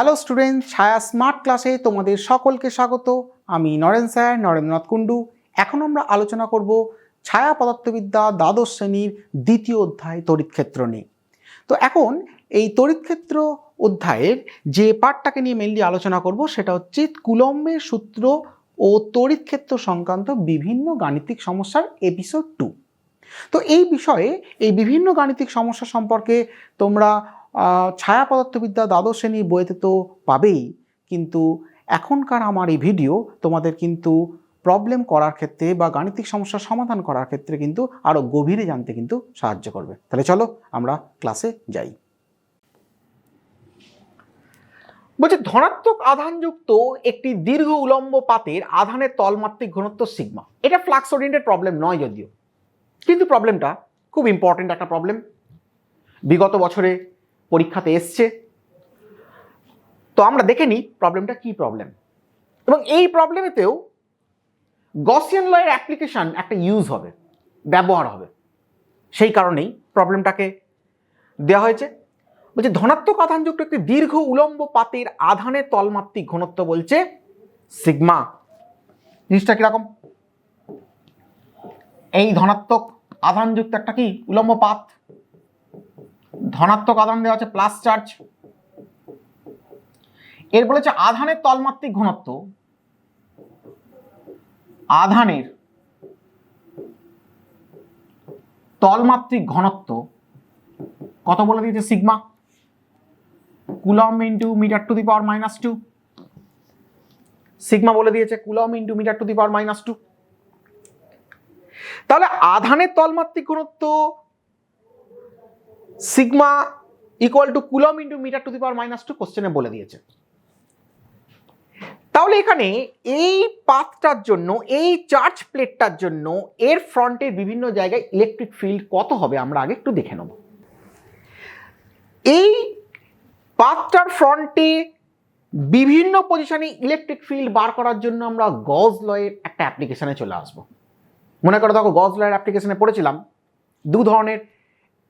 Hello student ছায়া smart ক্লাসে তোমাদের সকলকে স্বাগত। আমি নরেন স্যার নরেন্দ্রনাথ কুণ্ডু। এখন আমরা আলোচনা করব ছায়া পদার্থবিদ্যা দ্বাদশ শ্রেণির দ্বিতীয় অধ্যায় তড়িৎক্ষেত্র নিয়ে। তো এখন এই তড়িৎক্ষেত্র অধ্যায়ের যে পার্টটাকে নিয়ে মেনলি আলোচনা করব সেটা হচ্ছে কুলম্বের সূত্র ও তড়িৎক্ষেত্র সংক্রান্ত বিভিন্ন গাণিতিক সমস্যার এপিসোড টু তো এই বিষয়ে এই বিভিন্ন গাণিতিক সমস্যা সম্পর্কে তোমরা ছায়া পদার্থবিদ্যা দ্বাদশ শ্রেণির বইতে তো পাবেই, কিন্তু এখনকার আমার এই ভিডিও তোমাদের কিন্তু প্রবলেম করার ক্ষেত্রে বা গাণিতিক সমস্যার সমাধান করার ক্ষেত্রে কিন্তু আরও গভীরে জানতে কিন্তু সাহায্য করবে। তাহলে চলো আমরা ক্লাসে যাই। বলছে, ধনাত্মক আধানযুক্ত একটি দীর্ঘ উলম্ব পাতের আধানের তলমাত্রিক ঘনত্ব সিগমা এটা ফ্লাক্স ওরিয়েন্টেড প্রবলেম নয় যদিও। কিন্তু প্রবলেমটা খুব ইম্পর্টেন্ট একটা প্রবলেম বিগত বছরে পরীক্ষাতে এসছে। তো আমরা দেখে নিই প্রবলেমটা কি প্রবলেম এবং এই প্রবলেমেতেও গসিয়ান লয়ের অ্যাপ্লিকেশন একটা ইউজ হবে, ব্যবহার হবে। সেই কারণেই প্রবলেমটাকে দেওয়া হয়েছে। বলছে, ধনাত্মক আধানযুক্ত একটি দীর্ঘ উলম্ব পাতের আধানের তলমাত্রিক ঘনত্ব বলছে সিগমা জিনিসটা কীরকম? এই ধনাত্মক আধানযুক্ত একটা কি? উলম্ব পাত। ধনাত্মক আধান দেওয়া আছে প্লাস চার্জ এর বলেছে আধানের তলমাত্রিক ঘনত্ব। আধানের তলমাত্রিক ঘনত্ব কত বলে দিয়েছে sigma? Coulomb into metre to the power minus two sigma বলে দিয়েছে coulomb into metre to the power minus two তাহলে আধানের তলমাত্রিক ঘনত্ব sigma equal to coulomb into metre to the power minus two কোশ্চেনে বলে দিয়েছে। তাহলে এখানে এই পাথটার জন্য, এই চার্জ প্লেটটার জন্য এর ফ্রন্টের বিভিন্ন জায়গায় ইলেকট্রিক ফিল্ড কত হবে আমরা আগে একটু দেখে নেব। এই পাথটার ফ্রন্টে বিভিন্ন পজিশনে ইলেকট্রিক ফিল্ড বার করার জন্য আমরা গজ লয়ের একটা অ্যাপ্লিকেশনে চলে আসব। মনে করো দেখো গজ লয়ের অ্যাপ্লিকেশনে পড়েছিলাম, দু ধরনের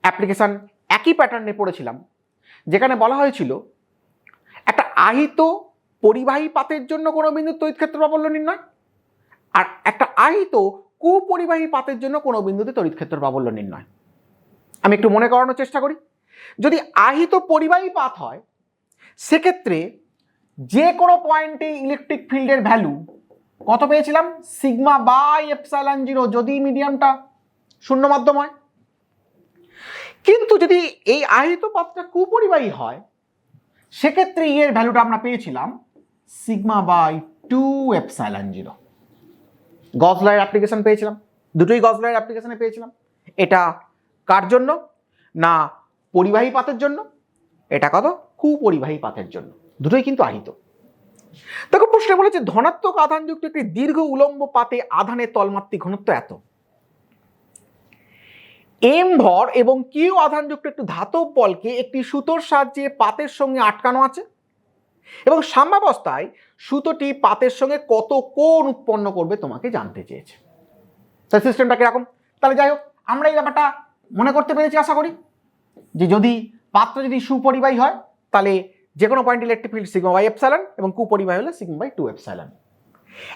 অ্যাপ্লিকেশন একই প্যাটার্নে পড়েছিলাম, যেখানে বলা হয়েছিল, একটা আহিত পরিবাহী পাতের জন্য কোনো বিন্দুর তড়িৎ ক্ষেত্র প্রাবল্য নির্ণয়, আর একটা আহিত কুপরিবাহী পাতের জন্য কোনো বিন্দুতে তড়িৎ ক্ষেত্র প্রাবল্য নির্ণয়। আমি একটু মনে করানোর চেষ্টা করি, যদি আহিত পরিবাহী পাত হয়, সেক্ষেত্রে যে কোনো পয়েন্টে ইলেকট্রিক ফিল্ডের ভ্যালু কত পেয়েছিলাম? সিগমা বাই এপসাইলন জিরো যদি মিডিয়ামটা শূন্য মাধ্যম হয় কিন্তু যদি এই আহিত পাতটা কুপরিবাহী হয়, সেক্ষেত্রে ই এর ভ্যালুটা আমরা পেয়েছিলাম sigma by two epsilon zero গজলাইয়ের application পেয়েছিলাম। দুটোই গজলাইয়ের অ্যাপ্লিকেশনে পেয়েছিলাম। এটা কার জন্য? না পরিবাহী পাতের জন্য। এটা কত? কুপরিবাহী পাতের জন্য। দুটোই কিন্তু আহিত। দেখো, প্রশ্নে বলেছে ধনাত্মক আধানযুক্ত একটি দীর্ঘ উলম্ব পাতে আধানের তলমাত্রিক ঘনত্ব এত। এম ভর এবং কিউ আধানযুক্ত একটি ধাতব বলকে একটি সুতোর সাহায্যে পাতের সঙ্গে আটকানো আছে। এবং সাম্যাবস্থায় সুতোটি পাতের সঙ্গে কত কোণ উৎপন্ন করবে তোমাকে জানতে চেয়েছে। তাই সিস্টেমটা কীরকম? তাহলে যাই হোক, আমরা এই ব্যাপারটা মনে করতে পেরেছি, আশা করি। যে যদি পাত্র যদি সুপরিবাহী হয়, তাহলে যে কোনো point electric field sigma by epsilon এবং কুপরিবাহী হলে সিগমা বাই টু এপসাইলন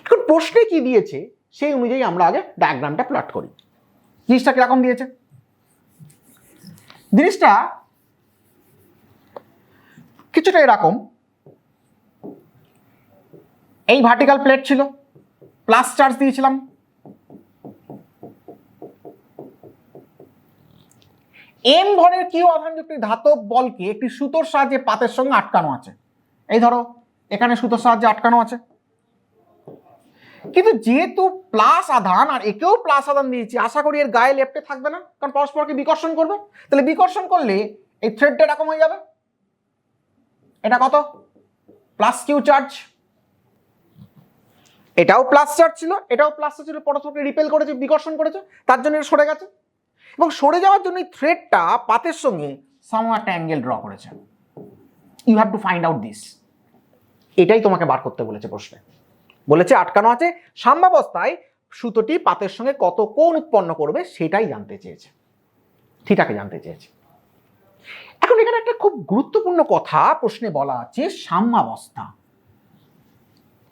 এখন প্রশ্নে কি দিয়েছে, সেই অনুযায়ী আমরা আগে ডায়াগ্রামটা প্লট করি। জিনিসটা কীরকম দিয়েছে? জিনিসটা কিছুটা এরকম। এই ভার্টিক্যাল প্লেট ছিল প্লাস চার্জ দিয়েছিলাম। এম ভরের কিউ আধানযুক্ত ধাতব বলকে একটি সুতোর সাহায্যে পাতের সঙ্গে আটকানো আছে। এই ধরো, এখানে সুতোর সাহায্যে আটকানো আছে। কিন্তু যেহেতু প্লাস আধান আর একেও প্লাস আধান দিয়েছি, আশা করি এর গায়ে লেফটে থাকবে না, কারণ পরস্পরকে বিকর্ষণ করবে। তাহলে বিকর্ষণ করলে এই থ্রেডটা এরকম হয়ে যাবে। এটা কত? প্লাস কিউ চার্জ এটাও প্লাস চার্জ ছিল, এটাও প্লাস ছিল, পরস্পরকে রিপেল করেছে, বিকর্ষণ করেছে, তার জন্য এটা সরে গেছে। এবং সরে যাওয়ার জন্য এই থ্রেডটা পাতের সঙ্গে সাম একটা অ্যাঙ্গেল ড্র করেছে। You have to find out this এটাই তোমাকে বার করতে বলেছে প্রশ্নে। বলেছে, আটকানো আছে। সাম্যাবস্থায় সুতোটি পাতের সঙ্গে কত কোণ উৎপন্ন করবে সেটাই জানতে চেয়েছে। থিটাকে জানতে চেয়েছে। এখন এখানে একটা খুব গুরুত্বপূর্ণ কথা প্রশ্নে বলা আছে, সাম্যাবস্থা।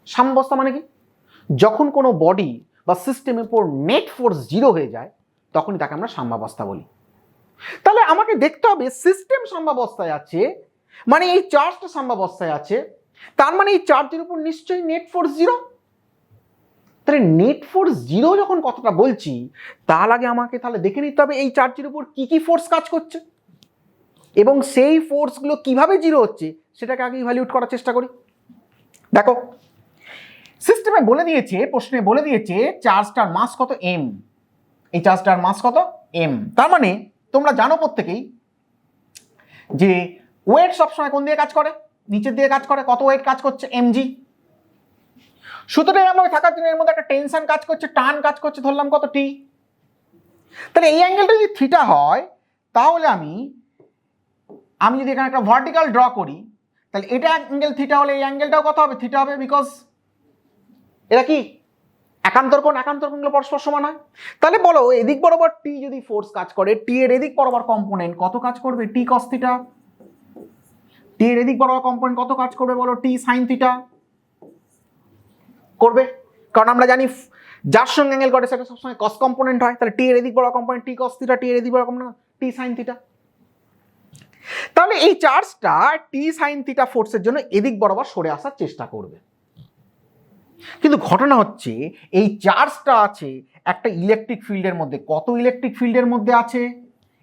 সাম্যাবস্থা মানে কি? যখন কোনো বডি বা সিস্টেমের উপর নেট ফোর্স জিরো হয়ে যায়, তখনই তাকে আমরা সাম্যাবস্থা বলি। তাহলে আমাকে দেখতে হবে সিস্টেম সাম্যাবস্থায় আছে মানে এই চার্জটা সাম্যাবস্থায় আছে তার মানে এই চার্জের উপর নিশ্চয়ই নেট ফোর্স জিরো তাহলে নেট ফোর্স জিরো যখন কথাটা বলছি, তার আগে আমাকে তাহলে দেখে নিতে হবে এই চার্জের উপর কি কি ফোর্স কাজ করছে। এবং সেই ফোর্সগুলো কীভাবে জিরো হচ্ছে, সেটাকে আগে ইভ্যালিউট করার চেষ্টা করি। দেখো সিস্টেমে বলে দিয়েছে, প্রশ্নে বলে দিয়েছে, চার্জটার মাস কত এম এই চার্জটার মাস কত এম তার মানে তোমরা জানো প্রত্যেকেই যে ওয়েট সবসময় কোন দিয়ে কাজ করে? নিচের দিয়ে কাজ করে, কত ওয়েট কাজ করছে? এমজি সুতরাং এমন থাকার জন্য এর মধ্যে একটা টেনশন কাজ করছে, টান কাজ করছে, ধরলাম কত টি তাহলে এই অ্যাঙ্গেলটা যদি থিটা হয়, তাহলে আমি আমি যদি এখানে একটা ভার্টিক্যাল ড্র করি, তাহলে এটা অ্যাঙ্গেল থিটা হলে এই অ্যাঙ্গেলটাও কত হবে? থিটা হবে বিকজ এটা কি? একান্তর কোণ, একান্তর কোণগুলো পরস্পর সমান হয়। তাহলে বলো, এদিক বরাবর টি যদি ফোর্স কাজ করে টি এর এদিক বরাবর কম্পোনেন্ট কত কাজ করবে? টি কস থিটা টি এর এদিক বরাবর কম্পোনেন্ট কত কাজ করবে বলো? টি সাইন থিটা করবে। কারণ আমরা জানি যার সঙ্গে অ্যাঙ্গেল করে সেটা সবসময় কস কম্পোনেন্ট হয়। তাহলে টি এর এদিক বরাবর কম্পোনেন্ট টি কস থিটা টি এর এদিক বরাবর কম্পোনেন্ট টি সাইন থিটা তাহলে এই চার্জটা টি সাইন থিটা ফোর্সের জন্য এদিক বরাবর সরে আসার চেষ্টা করবে। কিন্তু ঘটনা হচ্ছে, এই চার্জটা আছে একটা ইলেকট্রিক ফিল্ডের মধ্যে। কত ইলেকট্রিক ফিল্ডের মধ্যে আছে?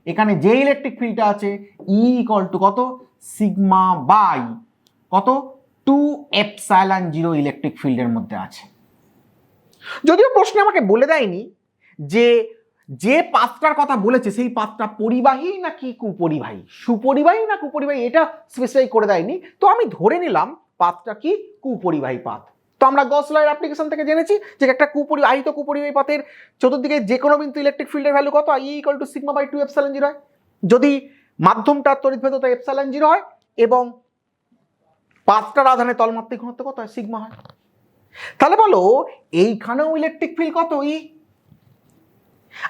এখানে যে ইলেকট্রিক ফিল্ডটা আছে ই ইকল টু কত? সিগমা বাই কত? টু এপসাইলান জিরো ইলেকট্রিক ফিল্ডের মধ্যে আছে। যদিও প্রশ্নে আমাকে বলে দেয়নি যে যে পাত্রার কথা বলেছে, সেই পাত্রা পরিবাহী নাকি কুপরিবাহী? সুপরিবাহী না কুপরিবাহী? এটা স্পেসিফাই করে দেয়নি। তো আমি ধরে নিলাম পাতটা কি? কুপরিবাহী পাত। তো আমরা গসলয়ের অ্যাপ্লিকেশন থেকে জেনেছি যে একটা কুপরিবাহিত কুপরিবাহী পাতের চতুর্দিকে যে কোনো বিন্দু ইলেকট্রিক ফিল্ডের ভ্যালু কত? E equal to sigma by two epsilon zero হয়। যদি মাধ্যমটার তড়িৎ ভেদতা জিরো হয় এবং পাঁচটার আধানে তলমাত্রিক ঘনত্ব কত হয়? সিগমা হয়। তাহলে বলো, এইখানেও ইলেকট্রিক ফিল্ড কত ই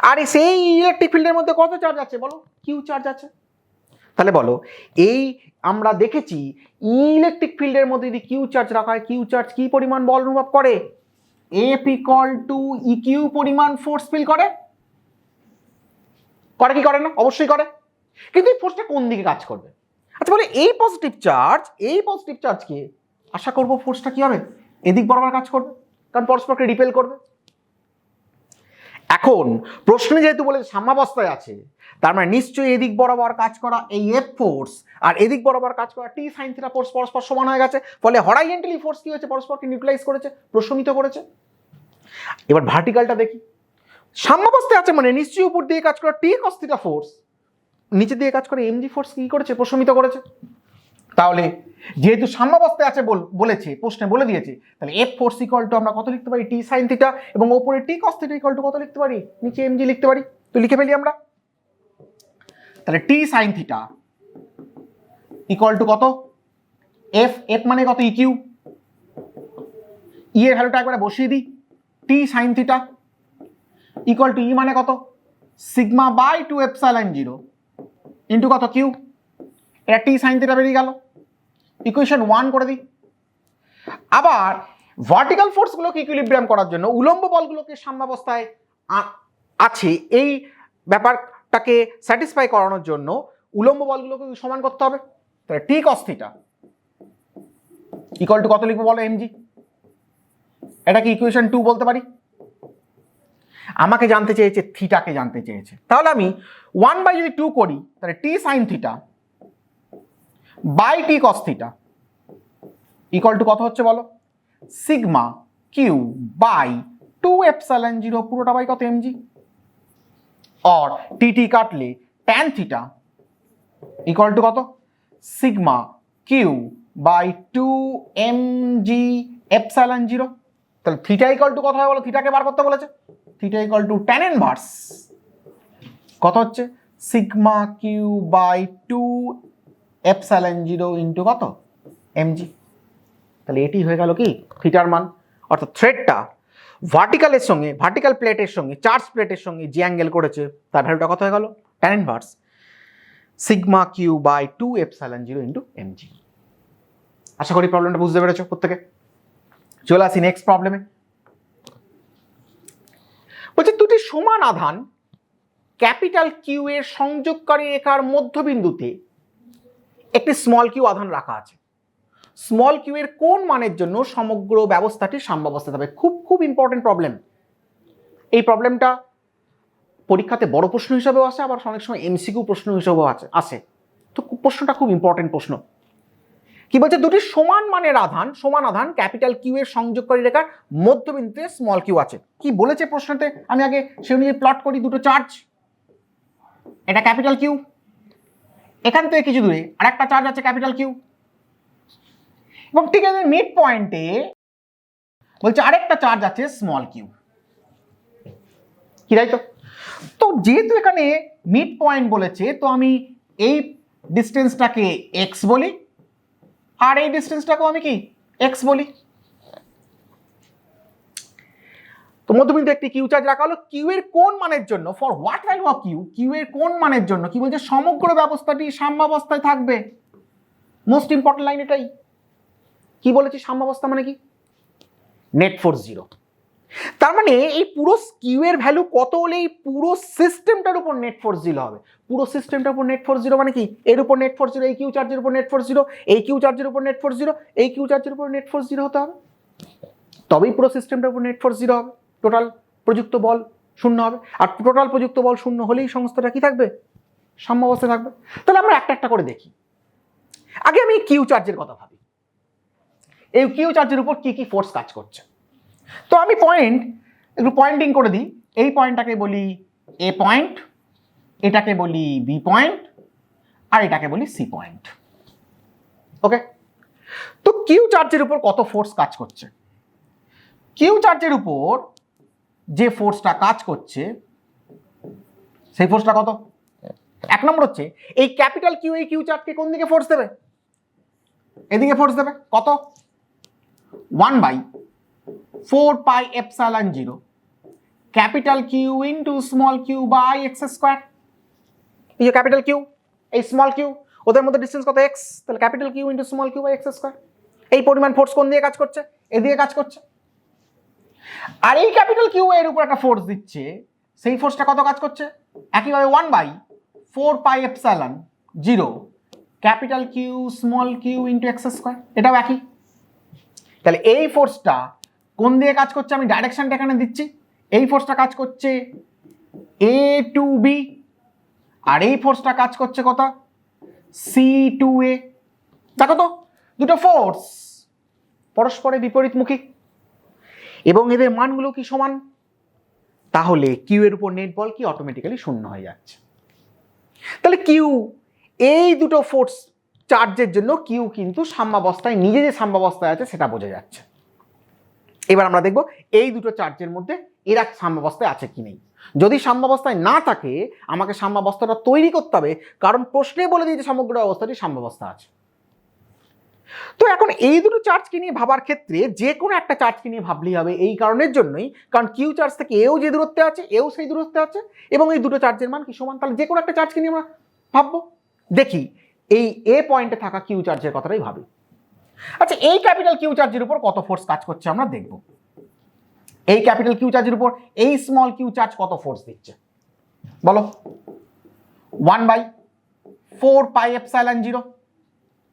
আর সেই ইলেকট্রিক ফিল্ডের মধ্যে কত চার্জ আছে বলো? কিউ চার্জ আছে। তাহলে বলো, এই আমরা দেখেছি ইলেকট্রিক ফিল্ডের মধ্যে যদি কিউ চার্জ রাখা হয় কিউ চার্জ কি পরিমাণ বল অনুভব করে? F equal to E Q পরিমাণ ফোর্স ফিল করে। করে কি করে না? অবশ্যই করে। কিন্তু এই ফোর্সটা কোন দিকে কাজ করবে? আচ্ছা বলে এই পজিটিভ চার্জ এই পজিটিভ চার্জকে আশা করব ফোর্সটা কি হবে? এদিক বরাবর কাজ করবে, কারণ পরস্পরকে রিপেল করবে। এখন প্রশ্নে যেহেতু বলে সাম্যাবস্থায় আছে, তার মানে নিশ্চয়ই এদিক বরাবর কাজ করা এই এফ ফোর্স আর এদিক বরাবর কাজ করা টি সাইন থিটা ফোর্স পরস্পর সমান হয়ে গেছে, ফলে হরাইজেন্টালি ফোর্স কি হয়েছে? পরস্পরকে নিউট্রালাইজ করেছে, প্রশমিত করেছে। এবার ভার্টিক্যালটা দেখি। সাম্যাবস্থায় আছে মানে নিশ্চয়ই উপর দিয়ে কাজ করা টি কস থিটা ফোর্স নিচে দিয়ে কাজ করে এমজি ফোর্স কি করেছে? প্রশমিত করেছে। তাহলে যেহেতু সাম্যাবস্থায় আছে বল- বলেছে, প্রশ্নে বলে দিয়েছে, তাহলে এফ ফোর্স ইকল টু আমরা কত লিখতে পারি? টি সাইন থিটা এবং ওপরে T cos theta equal to কত লিখতে পারি? নিচে এমজি লিখতে পারি। তো লিখে ফেলি আমরা। তাহলে T sine theta equal to কত? এফ এফ মানে কত? ইকিউ ই এর ভ্যালুটা একবারে বসিয়ে দিই। T sine theta equal to E মানে কত? Sigma by two epsilon zero into কত কিউ? এটা টি সাইন থিটা বেরিয়ে গেল। ইকুয়েশন ওয়ান করে দিই। আবার ভার্টিক্যাল ফোর্সগুলোকে ইকুইলিব্রিয়াম করার জন্য উলম্ব বলগুলোকে সাম্যাবস্থায় আছে। এই ব্যাপারটাকে স্যাটিসফাই করানোর জন্য উলম্ব বলগুলোকে সমান করতে হবে। তাহলে T cos theta equal to কত লিখব বলো এমজি এটা কি ইকুয়েশন টু বলতে পারি? আমাকে জানতে চেয়েছে, থিটাকে জানতে চেয়েছে। তাহলে আমি ওয়ান বাই যদি টু করি, তাহলে T sine theta by T cos theta equal to কত হচ্ছে বলো? Sigma Q by two epsilon zero পুরোটা বাই কত এমজি অর টি টি কাটলে ট্যান থিটা ইকল টু কত? Sigma Q by two M G epsilon zero তাহলে theta equal to কথা বলো? থিটাকে বার করতে বলেছে। Theta equal to tan inverse কত হচ্ছে? Sigma Q by two epsilon zero into কত? এমজি তাহলে এটি হয়ে গেল কি? থিটার মান। অর্থাৎ থ্রেডটা ভার্টিক্যালের সঙ্গে ভার্টিক্যাল প্লেটের সঙ্গে চার্জ প্লেটের সঙ্গে যে অ্যাঙ্গেল করেছে, তার ভ্যালুটা কত হয়ে গেল? Tan inverse sigma Q by two epsilon zero into M G আশা করি প্রবলেমটা বুঝতে পেরেছ প্রত্যেকে। চলে আসি নেক্সট প্রবলেমে বলছে দুটি সমান আধান, ক্যাপিটাল কিউ এর সংযোগকারী রেখার মধ্যবিন্দুতে একটি স্মল কিউ আধান রাখা আছে। স্মল কিউ এর কোন মানের জন্য সমগ্র ব্যবস্থাটি সাম্যাবস্থা? হবে খুব খুব ইম্পর্টেন্ট প্রবলেম এই প্রবলেমটা পরীক্ষাতে বড় প্রশ্ন হিসাবেও আসে, আবার অনেক সময় এমসিকিউ প্রশ্ন হিসাবেও আছে। আসে। তো প্রশ্নটা খুব ইম্পর্টেন্ট প্রশ্ন। কি বলছে? দুটি সমান মানের আধান, সমান আধান, ক্যাপিটাল কিউ এর সংযোগকারী রেখার মধ্যবিন্দুতে স্মল কিউ আছে। কি বলেছে প্রশ্নতে? আমি আগে সে অনুযায়ী প্লট করি, দুটো চার্জ এটা ক্যাপিটাল কিউ এখান থেকে কিছু দূরে আরেকটা চার্জ আছে ক্যাপিটাল কিউ এবং ঠিক আছে মিড পয়েন্টে বলছে আরেকটা চার্জ আছে স্মল কিউ কি তাই তো? তো যেহেতু এখানে মিড পয়েন্ট বলেছে, তো আমি এই ডিস্টেন্সটাকে এক্স বলি আর এই ডিস্টেন্সটাকেও আমি কি? এক্স বলি। তো মধ্যবিন্দু একটি কিউ চার্জ রাখা হলো। কিউ এর কোন মানের জন্য for what value of Q Q এর কোন মানের জন্য কি বলছে সমগ্র ব্যবস্থাটি সাম্যাবস্থায় থাকবে। মোস্ট ইম্পর্টেন্ট লাইন এটাই। কি বলেছি সাম্যাবস্থা মানে কি? নেট ফোর্স জিরো তার মানে এই পুরো কিউ এর ভ্যালু কত হলে এই পুরো সিস্টেমটার উপর নেট ফোর্স জিরো হবে? পুরো সিস্টেমটার উপর নেট ফোর্স জিরো মানে কি? এর উপর নেট ফোর্স জিরো এই কিউ চার্জের উপর নেট ফোর্স জিরো এই কিউ চার্জের উপর নেট ফোর্স জিরো এই কিউ চার্জের উপর নেট ফোর্স জিরো হতে হবে। তবেই পুরো সিস্টেমটার উপর নেট ফোর্স জিরো হবে। টোটাল প্রযুক্ত বল শূন্য হবে। আর টোটাল প্রযুক্ত বল শূন্য হলেই সংস্থাটা কি থাকবে? সাম্যাবস্থায় থাকবে। তাহলে আমরা একটা একটা করে দেখি। আগে আমি কিউ চার্জের কথা ভাবি। এই কিউ চার্জের উপর কি কি ফোর্স কাজ করছে? তো আমি পয়েন্ট একটু পয়েন্টিং করে দিই। এই পয়েন্টটাকে বলি এ পয়েন্ট এটাকে বলি বি পয়েন্ট আর এটাকে বলি সি পয়েন্ট ওকে তো কিউ চার্জের উপর কত ফোর্স কাজ করছে? কিউ চার্জের উপর যে ফোর্সটা কাজ করছে, সেই ফোর্সটা কত? এক নম্বর হচ্ছে, এই ক্যাপিটাল কিউ এই কিউ চার্জকে কোন দিকে ফোর্স দেবে? এদিকে ফোর্স দেবে। কত? One by four pi epsilon zero. Capital Q into small Q by X square এই যে ক্যাপিটাল কিউ এই স্মল কিউ ওদের মধ্যে ডিস্টেন্স কত এক্স তাহলে capital Q into small Q by X square এই পরিমাণ ফোর্স কোন দিয়ে কাজ করছে? এদিকে কাজ করছে। আর এই ক্যাপিটাল কিউ এর উপর একটা ফোর্স দিচ্ছে, সেই ফোর্সটা কত কাজ করছে? একইভাবে one by four pi epsilon zero capital Q small Q into X square এটাও একই। তাহলে এই ফোর্সটা কোন দিয়ে কাজ করছে? আমি ডাইরেকশনটা এখানে দিচ্ছি। এই ফোর্সটা কাজ করছে এ টু বি আর এই ফোর্সটা কাজ করছে কত? সি টু এ দেখো তো, দুটো ফোর্স পরস্পরে বিপরীতমুখী। এবং এদের মানগুলো কি সমান? তাহলে কিউ এর উপর নেট বল কি অটোমেটিক্যালি শূন্য হয়ে যাচ্ছে। তাহলে কিউ এই দুটো ফোর্স চার্জের জন্য কিউ কিন্তু সাম্যাবস্থায়, নিজে যে সাম্যাবস্থায় আছে, সেটা বোঝা যাচ্ছে। এবার আমরা দেখব এই দুটো চার্জের মধ্যে এরা সাম্যাবস্থায় আছে কি নেই। যদি সাম্যাবস্থায় না থাকে, আমাকে সাম্যাবস্থাটা তৈরি করতে হবে, কারণ প্রশ্নে বলে দিয়েছে সমগ্র অবস্থাটি সাম্যাবস্থা আছে। তো এখন এই দুটো চার্জকে নিয়ে ভাবার ক্ষেত্রে যে কোনো একটা চার্জকে নিয়ে ভাবলেই হবে এই কারণের জন্যই, কারণ কিউ চার্জ থেকে এও যে দূরত্বে আছে, এও সেই দূরত্বে আছে, এবং এই দুটো চার্জের মান কি সমান? তাহলে যে কোনো একটা চার্জকে নিয়ে আমরা ভাববো। দেখি, এই এ পয়েন্টে থাকা কিউ চার্জের কথাটাই ভাবি। আচ্ছা এই ক্যাপিটাল কিউ চার্জের উপর কত ফোর্স কাজ করছে আমরা দেখব। এই ক্যাপিটাল কিউ চার্জের উপর এই স্মল কিউ চার্জ কত ফোর্স দিচ্ছে? বলো। One by four pi epsilon zero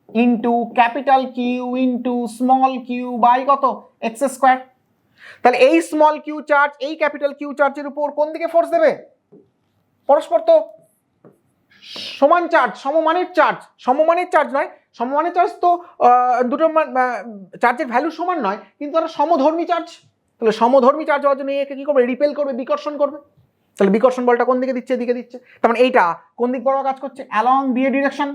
into capital Q into small Q by কত? এক্স স্কোয়ার তাহলে এই স্মল কিউ চার্জ এই ক্যাপিটাল কিউ চার্জের উপর কোন দিকে ফোর্স দেবে? পরস্পর তো সমান চার্জ সমমানের চার্জ সমমানের চার্জ নয় সমমানের চার্জ তো দুটো চার্জের ভ্যালু সমান নয়, কিন্তু তারা সমধর্মী চার্জ তাহলে সমধর্মী চার্জ হওয়ার জন্য একে কী করবে? রিপেল করবে, বিকর্ষণ করবে। তাহলে বিকর্ষণ বলটা কোন দিকে দিচ্ছে? এদিকে দিচ্ছে। তার মানে এইটা কোন দিক বড় কাজ করছে? অ্যালং বিয়ে ডিরেকশন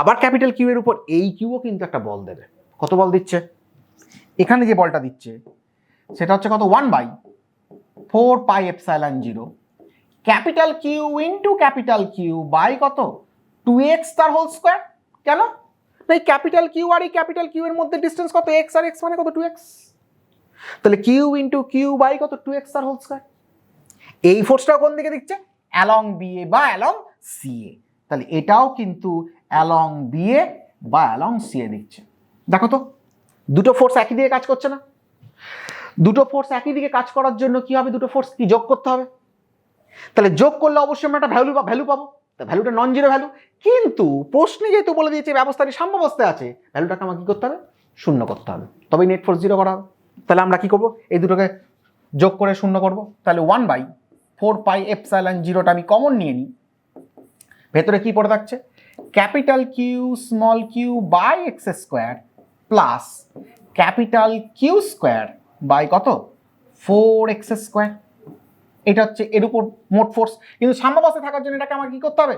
আবার ক্যাপিটাল কিউ এর উপর, এই কিউও কিন্তু একটা বল দেবে। কত বল দিচ্ছে? এখানে যে বলটা দিচ্ছে, সেটা হচ্ছে কত? One by four pi epsilon zero capital Q into capital Q by কত? টু এক্স তার হোল স্কোয়ার কেন? এই ক্যাপিটাল কিউ আর এই ক্যাপিটাল কিউ এর মধ্যে ডিস্টেন্স কত? এক্স আর এক্স মানে কত? টু এক্স তাহলে কিউ ইন্টু কিউ বাই কত? টু এক্স আর হোল স্কোয়ার এই ফোর্সটা কোন দিকে দিচ্ছে? অ্যালং বিএ বা অ্যালং সিএ তাহলে এটাও কিন্তু অ্যালং বিএ বা অ্যালং সিএ দিচ্ছে। দেখো তো, দুটো ফোর্স একই দিকে কাজ করছে না। দুটো ফোর্স একই দিকে কাজ করার জন্য কি হবে? দুটো ফোর্স কি যোগ করতে হবে? তাহলে যোগ করলে অবশ্যই আমরা একটা ভ্যালু ভ্যালু পাবো। তা ভ্যালুটা নন জিরো ভ্যালু কিন্তু প্রশ্নে যেহেতু বলে দিয়েছে ব্যবস্থাটি সাম্যাবস্থায় আছে ভ্যালুটাকে আমাকে কী করতে হবে? শূন্য করতে হবে। তবেই নেট ফোর জিরো করা হবে। তাহলে আমরা কী করব? এই দুটোকে যোগ করে শূন্য করব। তাহলে one by four pi epsilon জিরোটা আমি কমন নিয়ে নিই। ভেতরে কী পড়ে থাকছে? Capital Q small Q by X square plus capital Q square by কত? ফোর এক্স স্কোয়ার এটা হচ্ছে এর উপর মোট ফোর্স কিন্তু সাম্যাবস্থায় থাকার জন্য এটাকে আমাকে কি করতে হবে?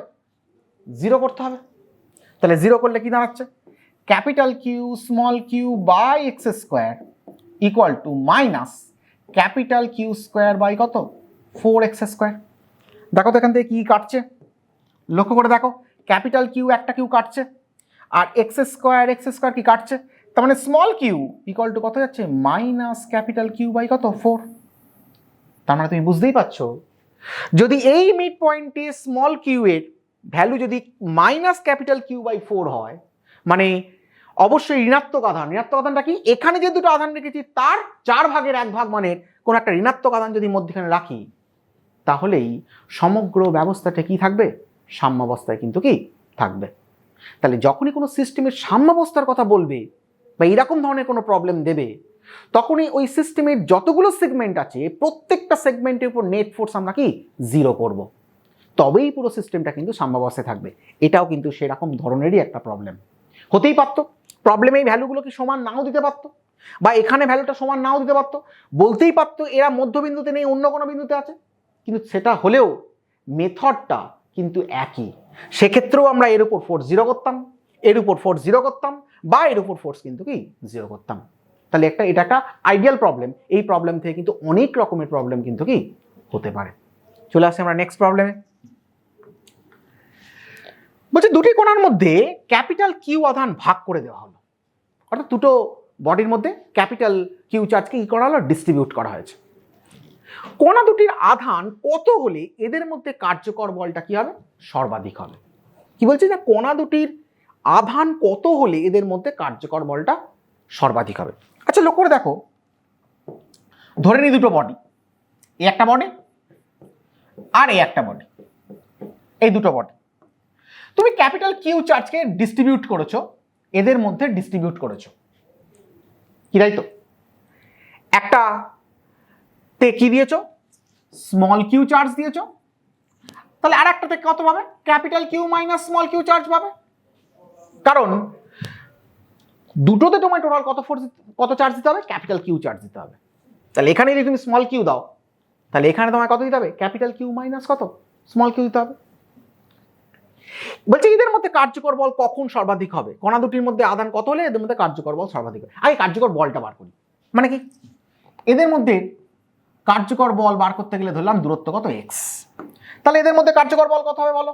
জিরো করতে হবে। তাহলে জিরো করলে কি দাঁড়াচ্ছে? Capital Q small Q by X square equal to minus capital Q square by কত? ফোর এক্স স্কোয়ার দেখো তো এখান থেকে কী কাটছে? লক্ষ্য করে দেখো, ক্যাপিটাল কিউ একটা কিউ কাটছে, আর এক্স স্কোয়ার এক্স স্কোয়ার কি কাটছে? তার মানে স্মল কিউ ইকুয়াল টু কত যাচ্ছে? মাইনাস ক্যাপিটাল কিউ বাই কত? ফোর তার মানে তুমি বুঝতেই পারছ? যদি এই মিড পয়েন্টে স্মল কিউ এর ভ্যালু যদি minus capital Q by four হয় মানে অবশ্যই ঋণাত্মক আধান, ঋণাত্মক আধানটা কি? এখানে যে দুটো আধান রেখেছি, তার চার ভাগের এক ভাগ মানের কোনো একটা ঋণাত্মক আধান যদি মধ্যখানে রাখি, তাহলেই সমগ্র ব্যবস্থাটা কি থাকবে? সাম্যাবস্থায় কিন্তু কি? থাকবে। তাহলে যখনই কোনো সিস্টেমের সাম্যাবস্থার কথা বলবে বা এরকম ধরনের কোনো প্রবলেম দেবে তখনই ওই সিস্টেমের যতগুলো সেগমেন্ট আছে, প্রত্যেকটা সেগমেন্টের উপর নেট ফোর্স আমরা কি? জিরো করব। তবেই পুরো সিস্টেমটা কিন্তু সাম্যাবস্থায় থাকবে। এটাও কিন্তু সেরকম ধরনেরই একটা প্রবলেম হতেই পারতো। প্রবলেমে এই ভ্যালুগুলো কি সমান নাও দিতে পারতো বা এখানে ভ্যালুটা সমান নাও দিতে পারতো। বলতেই পারতো এরা মধ্যবিন্দুতে নেই, অন্য কোনো বিন্দুতে আছে। কিন্তু সেটা হলেও মেথডটা কিন্তু একই। সেক্ষেত্রেও আমরা এর উপর ফোর্স জিরো করতাম, এর উপর ফোর্স জিরো করতাম বা এর উপর ফোর্স কিন্তু কি? জিরো করতাম। তাহলে একটা, এটা একটা আইডিয়াল প্রবলেম এই প্রবলেম থেকে কিন্তু অনেক রকমের প্রবলেম কিন্তু কি হতে পারে। চলে আসি আমরা নেক্সট প্রবলেমে বলছে দুটি কোণার মধ্যে ক্যাপিটাল কিউ আধান ভাগ করে দেওয়া হলো। অর্থাৎ দুটো বডির মধ্যে ক্যাপিটাল কিউ চার্জকে কি করা হলো? ডিস্ট্রিবিউট করা হয়েছে। কোনা দুটির আধান কত হলে এদের মধ্যে কার্যকর বলটা কি হবে? সর্বাধিক হবে। কি বলছে যে কোনা দুটির আধান কত হলে এদের মধ্যে কার্যকর বলটা সর্বাধিক হবে? আচ্ছা লক্ষ্য করে দেখো। ধরে নিই দুটো বডি এই একটা বডি আর এই একটা বডি এই দুটো বডি তুমি ক্যাপিটাল কিউ চার্জকে ডিস্ট্রিবিউট করেছ, এদের মধ্যে ডিস্ট্রিবিউট করেছ। কি তাই তো? একটা তে কি দিয়েছ? স্মল কিউ চার্জ দিয়েছ। তাহলে আর একটাতে কত পাবে? Capital Q minus small Q charge পাবে। কারণ দুটোতে তোমায় টোটাল কত ফোর্স কত চার্জ দিতে হবে? ক্যাপিটাল কিউ চার্জ দিতে হবে। তাহলে এখানে যদি তুমি স্মল কিউ দাও, তাহলে এখানে তোমায় কত দিতে হবে? ক্যাপিটাল কিউ মাইনাস কত? স্মল কিউ দিতে হবে। বলছে এদের মধ্যে কার্যকর বল কখন সর্বাধিক হবে? কণা দুটির মধ্যে আদান কত হলে এদের মধ্যে কার্যকর বল সর্বাধিক হবে আগে কার্যকর বলটা বার করি। মানে কি? এদের মধ্যে কার্যকর বল বার করতে গেলে ধরলাম দূরত্ব কত? এক্স তাহলে এদের মধ্যে কার্যকর বল কত হবে বলো?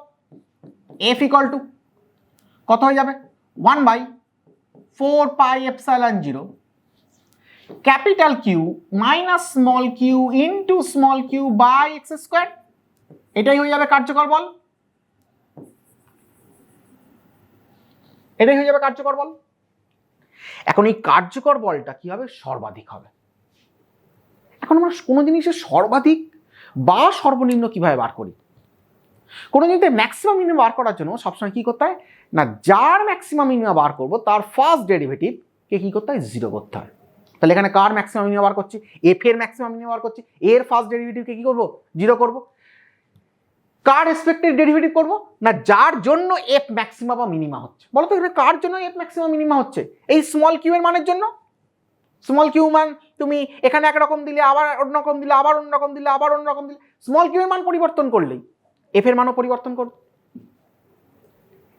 এফ ইকাল টু কত হয়ে যাবে? One by four pi epsilon zero, capital Q minus small Q into small Q by X square. এটাই হয়ে যাবে কার্যকর বল। এটাই হয়ে যাবে কার্যকর বল। এখন এই কার্যকর বলটা কি হবে সর্বাধিক হবে। এখন আমরা কোনো জিনিসের সর্বাধিক বা সর্বনিম্ন কীভাবে বার করি? কোনো জিনিসের ম্যাক্সিমাম মিনিমাম বার করার জন্য সবসময় কি করতে হয়? না, যার ম্যাক্সিমাম মিনিমাম বার করব, তার ফার্স্ট ডেরিভেটিভ কে করতে হয়? জিরো করতে হয়। তাহলে এখানে কার ম্যাক্সিমাম মিনিমাম বার করছি? এফ এর ম্যাক্সিমাম মিনিমাম বার করছি। এর ফার্স্ট ডেরিভেটিভকে কী করব? জিরো করব। কার রেসপেক্টেড ডেরিভেটিভ করব? না, যার জন্য এফ ম্যাক্সিমা বা মিনিমা হচ্ছে। বলো তো এখানে কার জন্য এফ ম্যাক্সিমাম মিনিমা হচ্ছে? এই স্মল কিউ এর মানের জন্য? স্মল কিউ মান তুমি এখানে একরকম দিলে, আবার অন্যরকম দিলে, আবার অন্যরকম দিলে, আবার অন্যরকম দিলে স্মল কিউ এর মান পরিবর্তন করলেই এফ এর মানও পরিবর্তন করবে।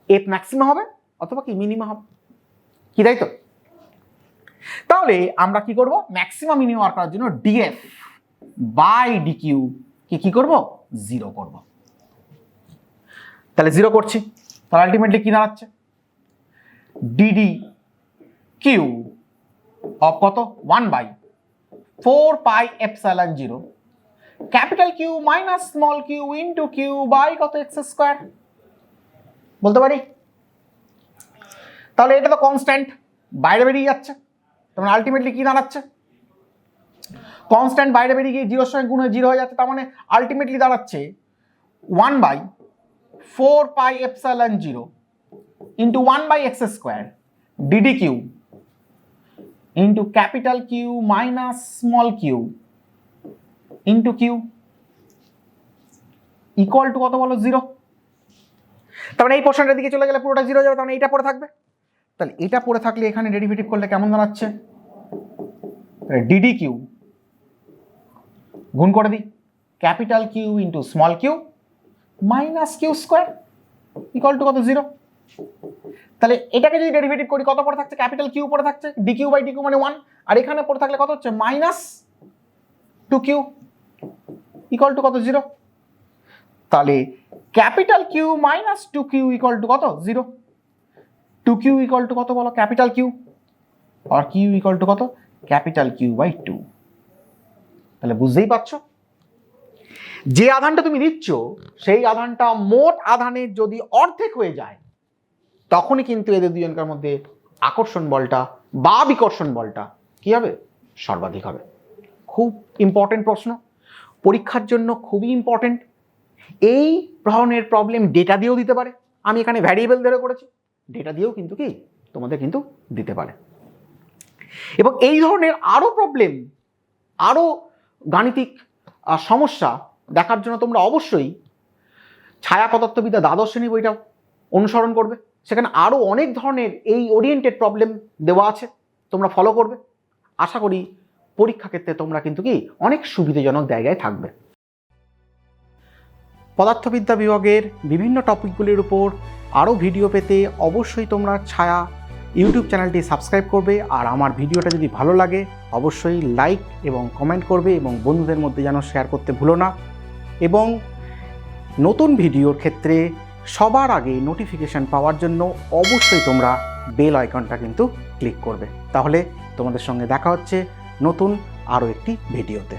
এফ ম্যাক্সিমা হবে অথবা কি মিনিমা হবে? কি তাই তো? তাহলে আমরা কি করব? ম্যাক্সিমাম মিনিমাম করার জন্য ডিএফ বাই ডিকিউ কে কি করব? জিরো করব। তাহলে জিরো করছি। তাহলে আলটিমেটলি কি দাঁড়াচ্ছে? ডিডি কিউ অফ কত? One by four pi epsilon zero capital Q minus small Q into Q by কত এক্স স্কোয়ার বলতে পারি? তাহলে এটা তো কনস্ট্যান্ট বাইরে বেরিয়ে যাচ্ছে। তার আলটিমেটলি কি দাঁড়াচ্ছে? কনস্ট্যান্ট বাইরে বেরিয়ে গিয়ে জিরোর সঙ্গে গুণ হয়ে জিরো হয়ে যাচ্ছে, তার মানে আলটিমেটলি দাঁড়াচ্ছে one by four pi epsilon zero into one by X square DD Q into capital Q minus small Q into Q equal to কত বলো? জিরো তার মানে এই পোর্শনটার দিকে চলে গেলে পুরোটা জিরো যাবে, তার মানে এইটা পড়ে থাকবে। তাহলে এটা পড়ে থাকলে এখানে ডেরিভেটিভ করলে কেমন দাঁড়াচ্ছে? ডিডি কিউ গুণ করে দিই capital Q into small Q minus Q square equal to কত? জিরো তাহলে এটাকে যদি ডেরিভেটিভ করি, কত পড়ে থাকছে? ক্যাপিটাল কিউ পড়ে থাকছে D Q by D Q মানে ওয়ান আর এখানে পড়ে থাকলে কত হচ্ছে? Minus two Q equal to কত? জিরো তাহলে capital Q minus two Q equal to কত? Zero. Two Q equal to কত বলো? Capital Q. R Q equal to কত? Capital Q by two. তাহলে বুঝতেই পারছ? যে আধানটা তুমি দিচ্ছ সেই আধানটা মোট আধানের যদি অর্ধেক হয়ে যায়, তখনই কিন্তু এদের দুজনকার মধ্যে আকর্ষণ বলটা বা বিকর্ষণ বলটা কি হবে? সর্বাধিক হবে। খুব ইম্পর্টেন্ট প্রশ্ন। পরীক্ষার জন্য খুবই ইম্পর্টেন্ট এই ধরনের প্রবলেম ডেটা দিয়েও দিতে পারে। আমি এখানে ভ্যারিয়েবল ধরে করেছি। ডেটা দিয়েও কিন্তু কি? তোমাদের কিন্তু দিতে পারে। এবং এই ধরনের আরও প্রবলেম আরও গাণিতিক সমস্যা দেখার জন্য তোমরা অবশ্যই ছায়া পদার্থবিদ্যা দ্বাদশ শ্রেণি বইটা অনুসরণ করবে। সেখানে আরও অনেক ধরনের এই ওরিয়েন্টেড প্রবলেম দেওয়া আছে, তোমরা ফলো করবে। আশা করি পরীক্ষা ক্ষেত্রে তোমরা কিন্তু কি? অনেক সুবিধাজনক জায়গায় থাকবে। পদার্থবিদ্যা বিভাগের বিভিন্ন টপিকগুলির উপর আরও ভিডিও পেতে অবশ্যই তোমরা ছায়া ইউটিউব চ্যানেলটি সাবস্ক্রাইব করবে। আর আমার ভিডিওটা যদি ভালো লাগে, অবশ্যই লাইক এবং কমেন্ট করবে এবং বন্ধুদের মধ্যে যেন শেয়ার করতে ভুলো না। এবং নতুন ভিডিওর ক্ষেত্রে সবার আগে নোটিফিকেশান পাওয়ার জন্য অবশ্যই তোমরা বেল আইকনটা কিন্তু ক্লিক করবে। তাহলে তোমাদের সঙ্গে দেখা হচ্ছে নতুন আরও একটি ভিডিওতে।